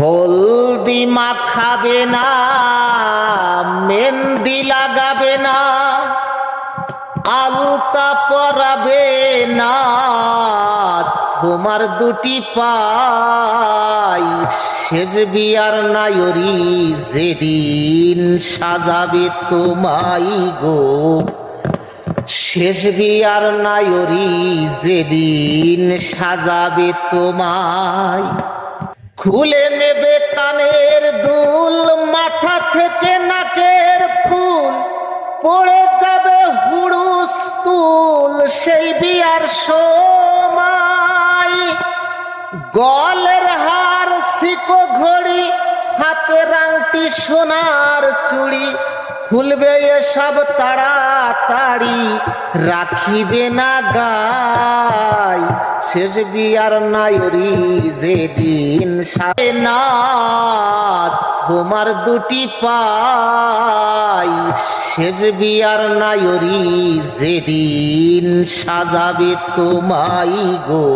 হলদি মাখাবে না, মেহেন্দি লাগাবে না, আলতা পরাবে না, তোমার দুটি পাই সেজ বিয়ার নায়রি যেদিন সাজাবে তোমাই গো। শেষ বিয়ার নায়রি যেদিন সাজাবে তোমায় খুলে নেবে কানের দুল, মাথা থেকে নাকের ফুল, পড়ে যাবে হুড়ুস তুল, সেই বিয়ার সময়। গলের হার শিকো ঘড়ি হাতের আংটি সোনার চুড়ি, খুলবে এসব তাড়াতাড়ি, রাখিবে না গাই, শেষ বিয়ার নায়রি যেদিন। সাবে না তোমার দুটি পাই। শেষ বিয়ার নায়রি যেদিন সাজাবে তোমাই গো।